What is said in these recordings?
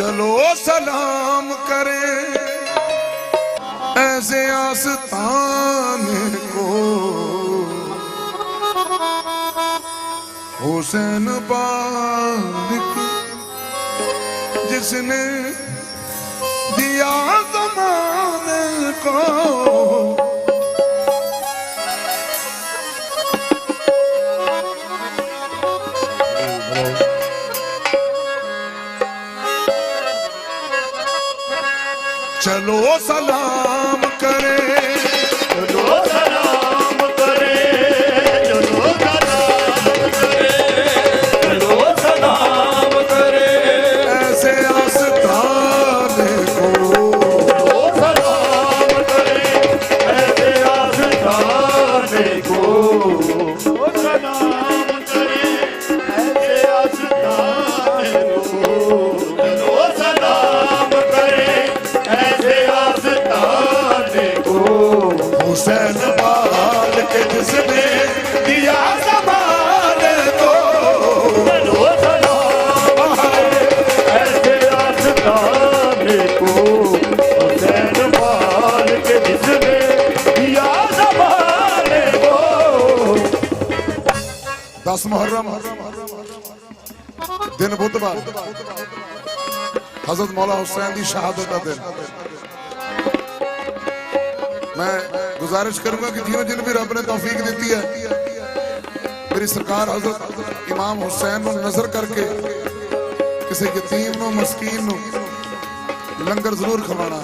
ਚਲੋ ਸਲਾਮ ਕਰੇ। ਐਸੇ ਆਸਤਾਨ ਕੋ ਹੁਸੈਨ ਬਾਲਿਕ ਜਿਸ ਨੇ ਦਿਆ ਜ਼ਮਾਨ ਕੋ ચલો સલામ કરે दिन बुधवार हजरत मौला हुसैन की शहादत का दिन मैं गुजारिश करूंगा कि जिन्हों जिन्हों भी रब ने तौफीक दी है मेरी सरकार हजरत इमाम हुसैन ਨੂੰ ਨਜ਼ਰ ਕਰਕੇ ਕਿਸੇ ਯਤੀਮ ਨੂੰ ਮਸਕੀਨ ਨੂੰ ਲੰਗਰ ਜ਼ਰੂਰ ਖਵਾਉਣਾ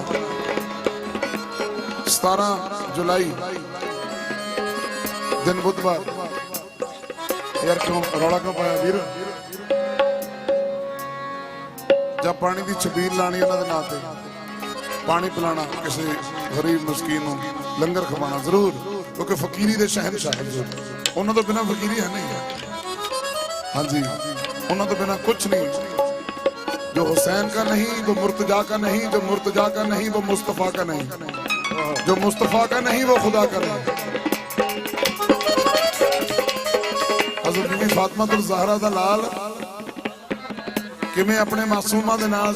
17 ਜੁਲਾਈ ਦਿਨ ਬੁੱਧਵਾਰ ਯਾਰ ਕਿਉਂ ਰੌਲਾ ਕਿਉਂ ਪਾਇਆ ਵੀਰ? ਜਾਂ ਪਾਣੀ ਦੀ ਛਬੀਲ ਲਾਣੀ ਉਹਨਾਂ ਦੇ ਨਾਂ ਤੇ? ਪਾਣੀ ਪਿਲਾਣਾ ਕਿਸੇ ਗਰੀਬ ਮਸਕੀਨ ਨੂੰ ਲੰਗਰ ਖਵਾਣਾ ਜ਼ਰੂਰ, ਕਿਉਂਕਿ ਫਕੀਰੀ ਦੇ ਸ਼ਹਿਨ ਸਾਹਿਬ ਜੀ ਉਹਨਾਂ ਤੋਂ ਬਿਨਾ ਫਕੀਰੀ ਹੈ ਨਹੀਂ। ਹਾਂਜੀ, ਉਹਨਾਂ ਤੋਂ ਬਿਨਾ ਕੁਝ ਨਹੀਂ। जो हुसैन का नहीं वो मुर्तजा का ਨਹੀਂ, ਜੋ मुर्तजा का नहीं वो मुस्तफ़ा का नहीं जो मुस्तफ़ा का नहीं वो खुदा का नहीं ਹਜ਼ਰਤ ਬੀਬੀ ਫਾਤਮਾ ਤੁਲ ਜ਼ਹਰਾ ਦਾ ਲਾਲ ਕਿਵੇਂ ਆਪਣੇ ਮਾਸੂਮਾਂ ਦੇ ਨਾਲ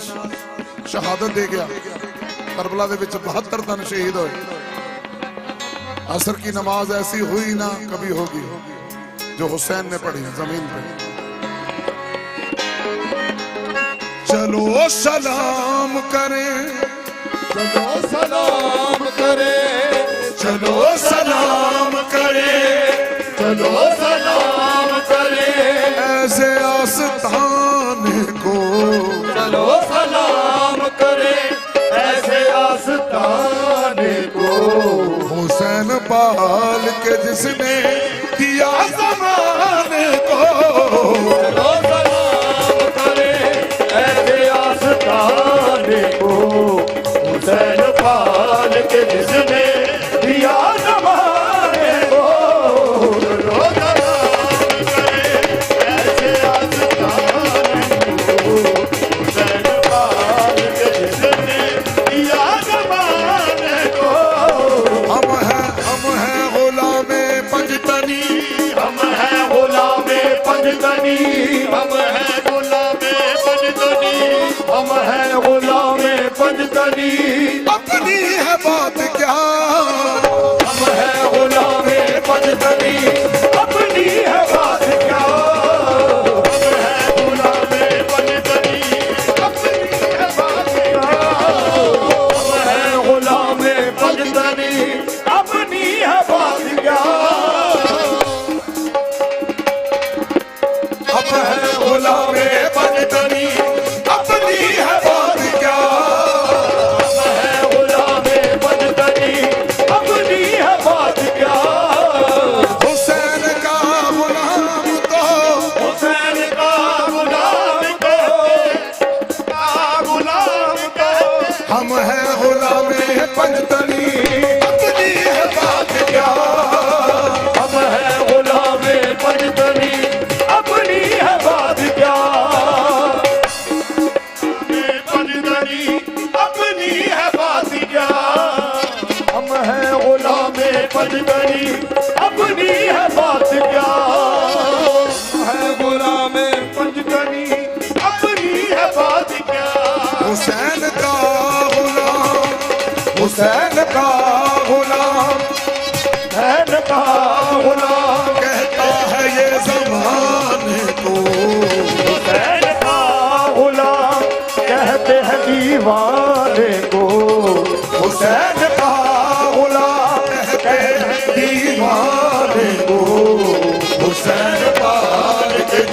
ਸ਼ਹਾਦਤ ਦੇ ਗਿਆ ਕਰਬਲਾ ਦੇ ਵਿੱਚ 72 ਤਨ ਸ਼ਹੀਦ ਹੋਏ। ਅਸਰ ਕੀ ਨਮਾਜ਼ ਐਸੀ ਹੋਈ ਨਾ ਕभी ਹੋਗੀ ਜੋ ਹੁਸੈਨ ਨੇ ਪੜ੍ਹੀ ਜ਼ਮੀਨ ਤੇ। ਚਲੋ ਸਲਾਮ ਕਰੇ। ਚਲੋ ਸਲਾਮ ਕਰੇ। ਚਲੋ ਸਲਾਮ ਕਰੇ। ਚਲੋ ऐसे आस्थान को चलो सलाम करें ऐसे आस्थान को हुसैन पाल के जिसने किया समान को चलो सलाम करें ऐसे आस्थान को हुसैन पाल के जिसने किया for the.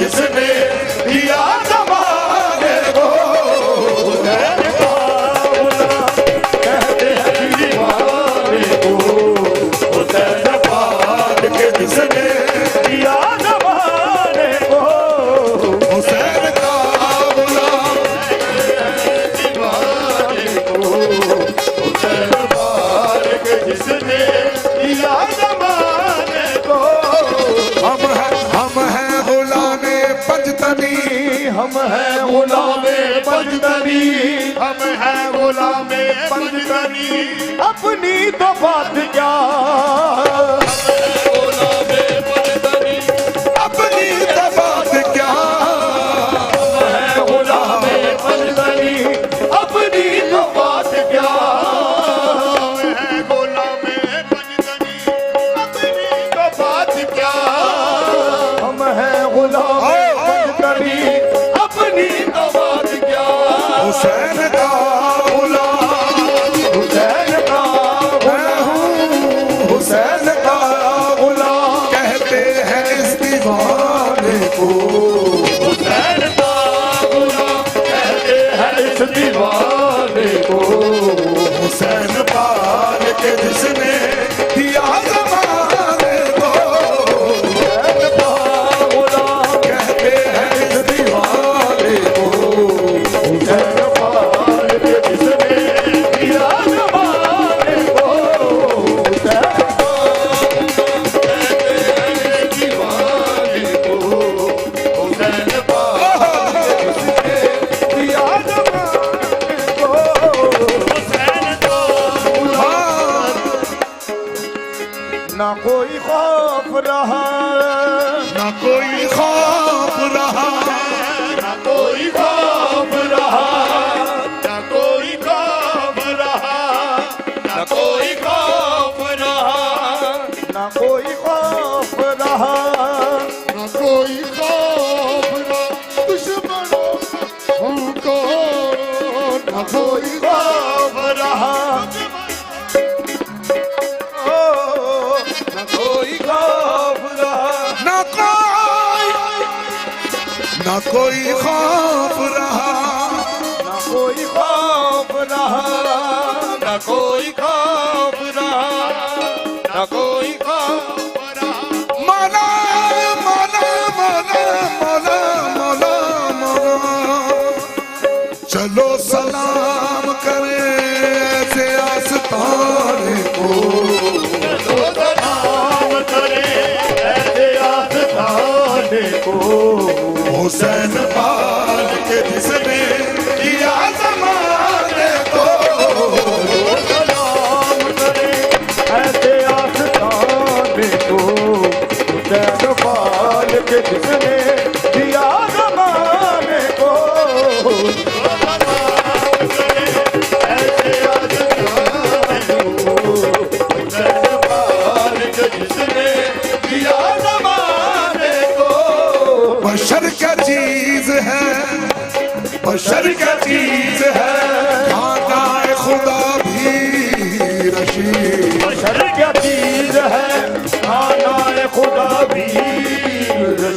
Mississippi. गुलामे बजदनी हम हैं गुलामे बजदनी अपनी तो बात क्या अपनी तो बात क्या it's a divine. हमरा ना कोई खा کوئی خواہ Hosanna.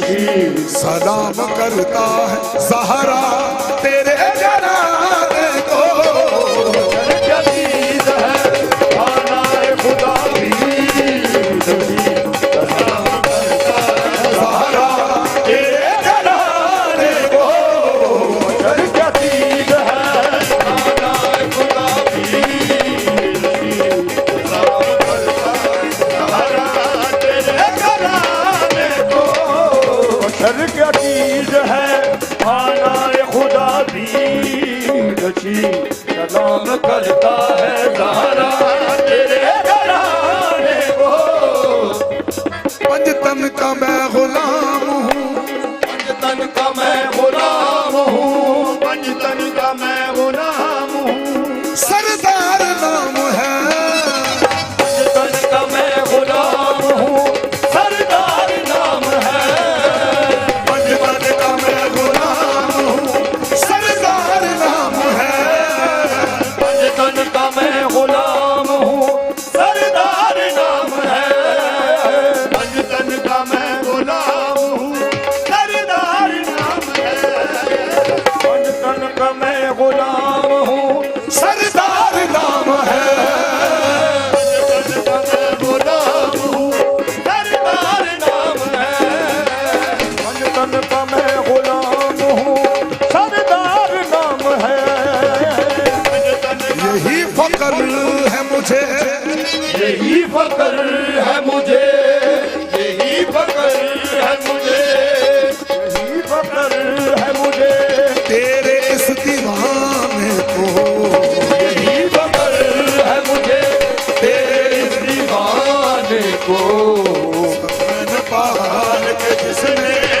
सलाम करता है सहारा तेरे घरा Erdik. ਜਿਸਨੇ ਕੋ ਸਮਨ ਪਾਲ ਕੇ ਜਿਸਨੇ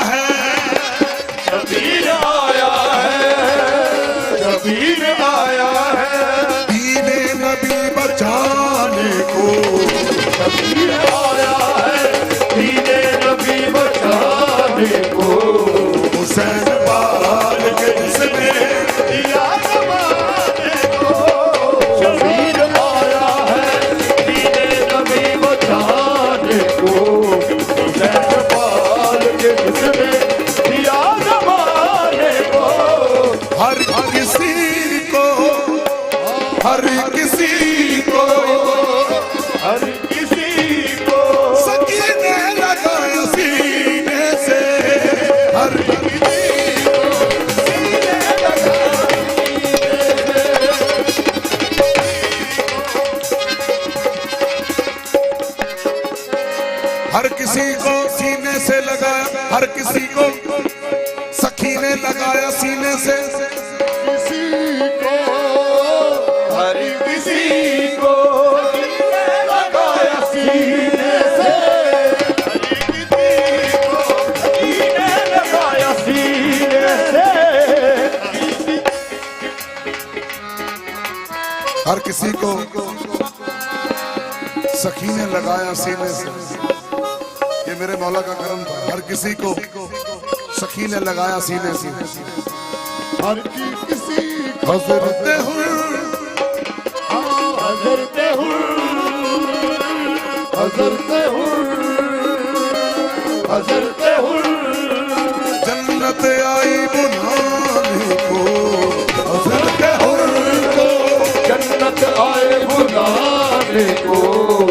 says किसी को सीने से लगाया हर किसी को सखी ने लगाया सीने से किसी को हर किसी को लगाया सीने से हर किसी को सखी ने लगाया सीने से ये मेरे मौला का करम था। हर किसी को सखी ने लगाया सीने से। हर किसी हजरते हजरते हजरते हजरते जन्नत आई बुलाने को। हजरते हो जन्नत आए बुलाने को।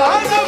Hallelujah.